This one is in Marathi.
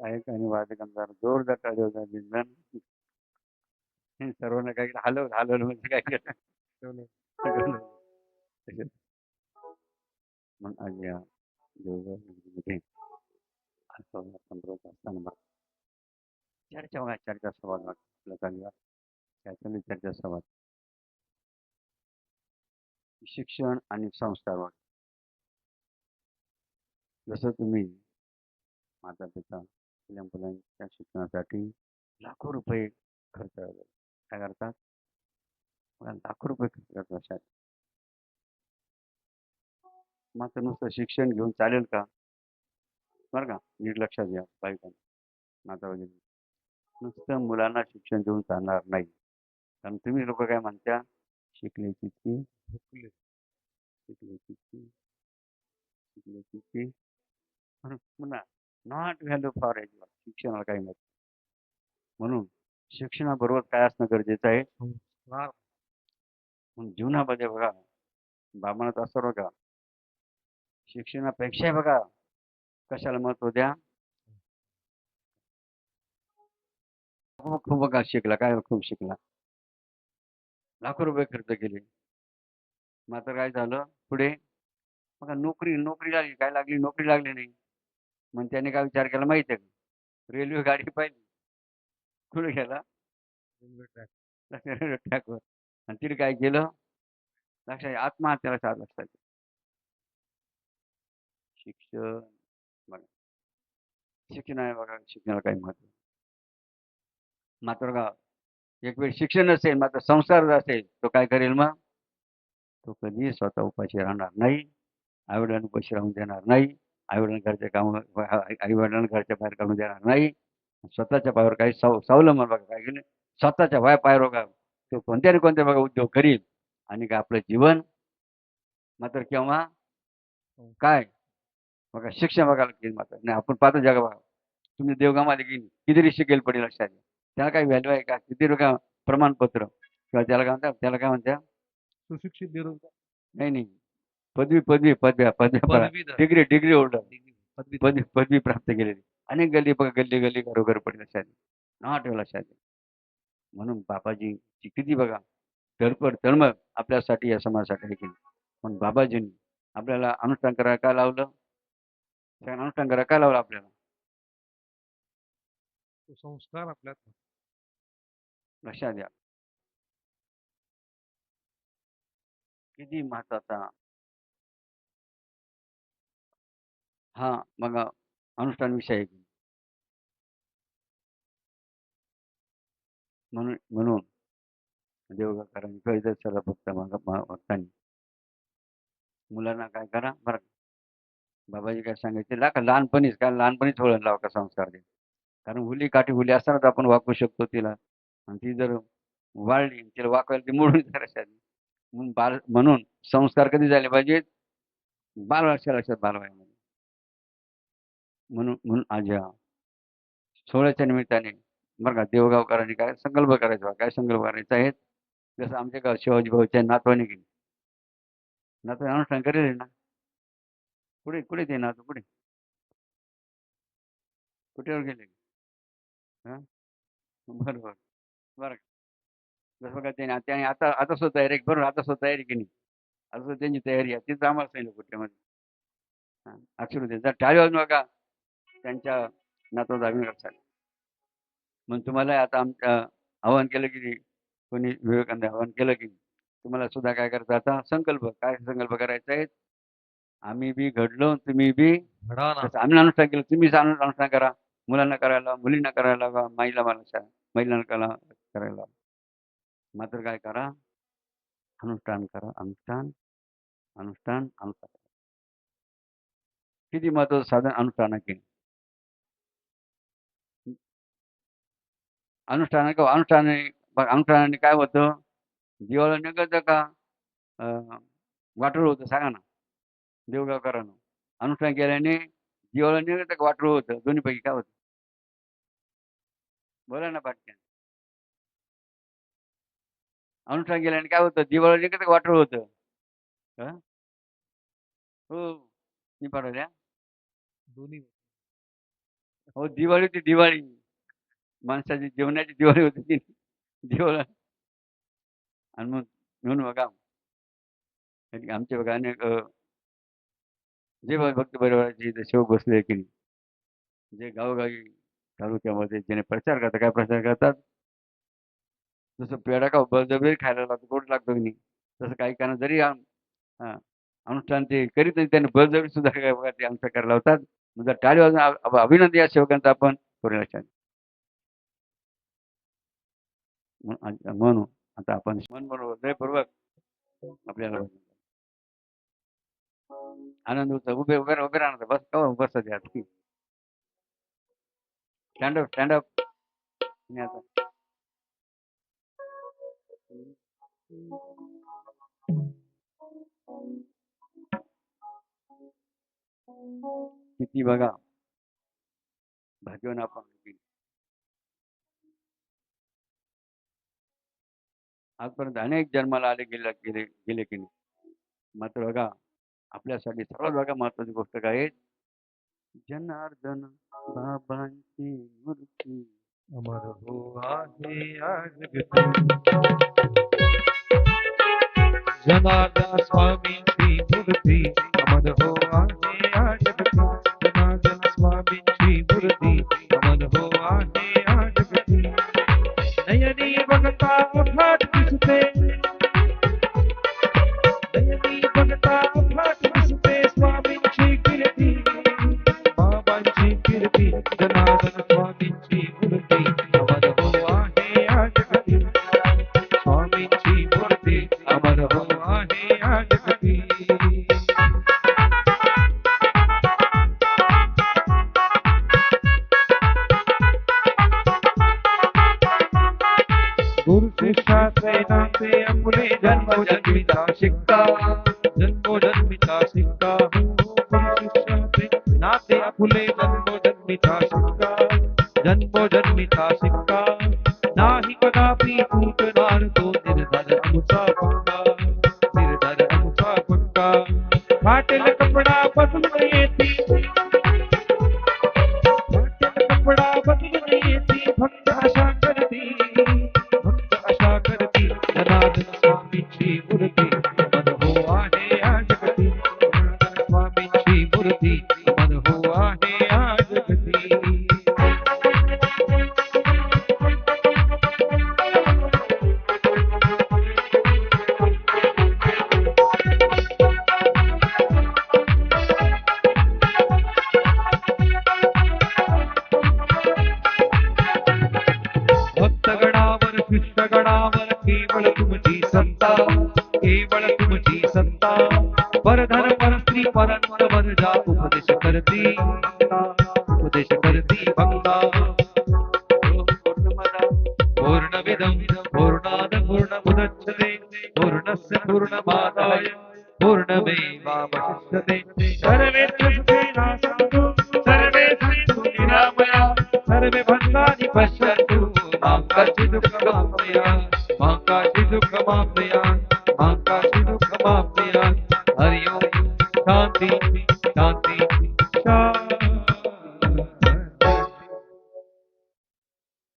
गायक आणि वादकांचा जोरदार टाळ्या होत्या बिंजन सर्वांना काय केलं हलवलं हलवलं म्हणजे काय केलं. मग आज या देवघरमध्ये असं संपर्क असताना. चर्चा बघा चर्चा संवाद. आपला चालू आहे. काय चालू आहे चर्चा संवाद शिक्षण आणि संस्कार बघा. जसं तुम्ही माता पिता आपल्या मुलांच्या शिक्षणासाठी लाखो रुपये खर्च काय करतात? लाखो रुपये खर्च करतात. शाळेत मात्र नुसतं शिक्षण घेऊन चालेल का? बरं का? नीट लक्षात घ्या पाहिजे. माता वगैरे. नुसतं मुलांना शिक्षण देऊन चालणार नाही. कारण तुम्ही लोक काय म्हणता? शिकले ती भुकले. शिकले ती. शिकले ती. म्हणा नॉट व्हॅल्यू फॉर एज्युकेशन शिक्षणाला काही नाही. म्हणून शिक्षणाबरोबर काय असणं गरजेचं आहे? जीवनामध्ये बघा बाबांना असं बघा शिक्षणापेक्षा बघा कशाला महत्त्व द्या? खूप खूप बघा शिकला काय खूप शिकला? लाखो रुपये खर्च केले. मात्र काय झालं पुढे? बघा नोकरी नोकरी लागली काय लागली? नोकरी लागली नाही. मग त्याने काय विचार केला माहिती आहे का? रेल्वे गाडी पाहिली. कुठे गेला? रेल्वे ट्रॅकवर. आणि तिने काय केलं? लक्षात आत्महत्याला साथ लक्षात. शिक्षण बघा. शिक्षण आहे बघा शिक्षणाला काही महत्त्व मात्र बघा एक वेळ शिक्षण नसेल मात्र संस्कार जर असेल तो काय करेल मग? तो कधी स्वतः उपाशी राहणार नाही. आईवडिलांना उपाशी राहून देणार नाही. आईवडिलांना घरच्या काम आईवडिलांना घरच्या बाहेर काढून देणार नाही. स्वतःच्या पायावर काही साव स्वावलंबन बघा काय केलं? स्वतःच्या वया पायावर बघा. तो कोणत्या ना कोणत्या बघा उद्योग करील आणि काय आपलं जीवन मात्र केव्हा? काय? बघा शिक्षण बघा लागतील मात्र. नाही आपण पाहतो जगा बघा. तुम्ही देवगामध्ये गेली किती शिकेल पडेल लक्षात. त्याला काही व्हॅल्यू आहे का? किती रुपया प्रमाणपत्र? किंवा त्याला काय म्हणतात? त्याला काय म्हणतात? सुशिक्षित बेरोजगार. नाही नाही. पदवी पदवी पदव्या पदव्या पदवीधर डिग्री डिग्री होल्डर. पदवी पदवी प्राप्त केलेली अनेक गल्ली बघा गल्ली गल्ली घरोघर पडेल लक्षात घ्या. नाव ठेवा लक्षात घ्या. म्हणून बाबाजीची किती बघा तळपड तळमळ आपल्यासाठी या समाजासाठी आहे की नाही. पण बाबाजींनी आपल्याला अनुष्ठान करायला काय लावलं अनुष्ठान करायला काय लावलं आपल्याला तो संस्कार आपल्यात लक्षात द्या किती महत्त्वाचा हा बघा अनुष्ठान विषय आहे की म्हणून म्हणून. देवगाकारांनी कळतं चला फक्त मग भक्तांनी. मुलांना काय करा बरं बाबाजी काय सांगायचे ला का लहानपणीच काय लहानपणीच वळण लावा का संस्कार दे कारण हुली काठी हुली असतानाच आपण वाकवू शकतो तिला. आणि ती जर वाळली तिला वाकवायला ती मोडून करायची म्हणून बाल म्हणून संस्कार कधी झाले पाहिजेत? बाल वर्षा लक्षात बालवयामध्ये. म्हणून म्हणून आज या सोहळ्याच्या निमित्ताने बरं का देवगावकरांनी काय संकल्प करायचा काय संकल्प करायचा आहेत जसं आमच्या गाव शिवाजी भाऊच्या नातवाने केली. नातवाने अनुष्ठान करेल ना? कुठे कुठे ते नातू? कुठे? कुठेवर गेले? हा? बरोबर बरं. जसं बघा त्याने त्याने आता आता सुद्धा तयारी बरोबर आता सुद्धा तयारी केली. आता सुद्धा त्यांची तयारी आहे. तीच आम्हाला सांगितलं कुठल्यामध्ये. हां अक्षर होते जर टाळी वाजून बघा त्यांच्या अभिनय करतात मग तुम्हाला आता आमच्या आवाहन केलं की कोणी विवेकानंद आवाहन केलं की तुम्हाला सुद्धा काय करायचं? आता संकल्प काय संकल्प करायचा आहे? आम्ही बी घडलो तुम्ही बी आम्ही अनुष्ठान केलं तुम्ही अनु- अनुष्ठान करा. मुलांना करायला मुलींना करायला लावा महिला मला महिलांना करा करायला. मात्र काय करा? अनुष्ठान करा अनुष्ठान अनुष्ठान अनुष्ठान. किती महत्वाचं साधन अनुष्ठान अनुष्ठान का अनुष्ठानाने काय होतं? जीवाला निघत का? वाटोळ होतं सांगा ना. देवगावकरांना. अनुष्ठान केल्याने जीवाला निघत का? वाटोळ होतं. दोन्हीपैकी काय होतं? बोला ना पाटक्या. अनुष्ठान केल्याने काय होतं? जीवाला निघत का? वाटोळ होतं. हं? हो मी पाठवल्या? दोन्ही. हो दिवाळी होती दिवाळी. माणसाची जेवणाची दिवाळी होती ती. दिवाळी. आणि मग म्हणून बघा आमचे बघा अनेक जे भक्त परिवाराचे इथे सेवक बसले की नाही जे गावोगावी तालुक्यामध्ये ज्याने प्रचार करतात काय प्रचार करतात? जसं पेढा का बळजबरी खायला लागतो गोड लागतो की नाही? तसं काही कारण जरी अनुष्ठान ते करीत नाही त्याने बळजबरी सुद्धा काय बघा ते आमचं करायला होतात म्हणजे टाळी वाजून अभिनंदन या सेवकांचा आपण करू लक्षात म्हणून आता आपण मन बरोबर हृदयपूर्वक आपल्याला आनंद होतो. उभे उभे उभे राहणार. बस का बस द्या स्टँडअप स्टँडअप आता. किती बघा. भाग्यवान आपण आजपर्यंत अनेक जन्माला आले गेले गेले गेले की नाही? मात्र बघा, आपल्यासाठी सर्वात बघा महत्वाची गोष्ट काय जनार्दन बाबांची मूर्ती अमर हो आहे जनार्दन स्वामींची मूर्ती गुरु शिक्षा जन्मिता सिक्का जन्मो जन्मिता सिक्का नाते अपने जन्मो जन्मिता सिक्का जन्मो जन्मिता ਤੇ ਲਕਪੜਾ ਫਸਮੇ ਤੀ केवळ तुमची सत्ता केवळ तुमची सत्ता परधन पर स्त्री परंत वरजा उपदेश करती उपदेश करती भक्ता पूर्णमदा पूर्णविदं पूर्णाद पूर्णमुदच्छते पूर्णस्य पूर्णमादाय पूर्णमेवावशिष्यते सर्वे तस्मै सर्वबन्धानि पश्यन्तु मां काचि दुःखमाप्नुयान् मां काचि दुःखमाप्नुयान् मां काचि दुःखमाप्नुयान् हरि ओं शान्ति शान्ति शान्ति